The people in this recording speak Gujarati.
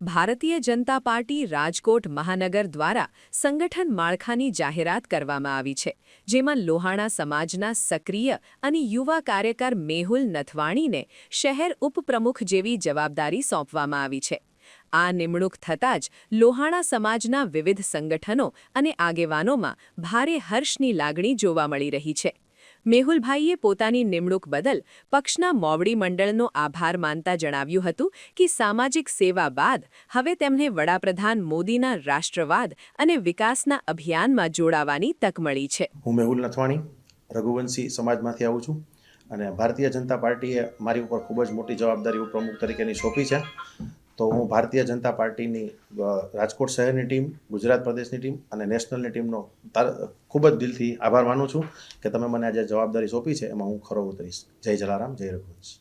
ભારતીય જનતા પાર્ટી રાજકોટ મહાનગર દ્વારા સંગઠન માળખાની જાહેરાત કરવામાં આવી છે, જેમાં લોહાણા સમાજના સક્રિય અને યુવા કાર્યકર મેહુલ નથવાણીને શહેર ઉપપ્રમુખ જેવી જવાબદારી સોંપવામાં આવી છે. આ નિમણૂક થતાં જ લોહાણા સમાજના વિવિધ સંગઠનો અને આગેવાનોમાં ભારે હર્ષની લાગણી જોવા મળી રહી છે. મેહુલભાઈએ પોતાની નિમણૂક બદલ પક્ષના મોવડી મંડળનો આભાર માનતા જણાવ્યું હતું કે સામાજિક સેવા બાદ હવે તેમને વડાપ્રધાન મોદીના રાષ્ટ્રવાદ અને વિકાસના અભિયાનમાં જોડાવાની તક મળી છે. હું મેહુલ નથવાણી, રઘુવંશી સમાજમાંથી આવું છું અને ભારતીય જનતા પાર્ટીએ મારી ઉપર ખૂબ જ મોટી જવાબદારી ઉપપ્રમુખ તરીકેની સોંપી છે. તો હું ભારતીય જનતા પાર્ટીની રાજકોટ શહેરની ટીમ, ગુજરાત પ્રદેશની ટીમ અને નેશનલની ટીમનો ખૂબ જ દિલથી આભાર માનું છું કે તમે મને આજે જવાબદારી સોંપી છે, એમાં હું ખરો ઉતરીશ. જય જલારામ, જય રઘુવંશ.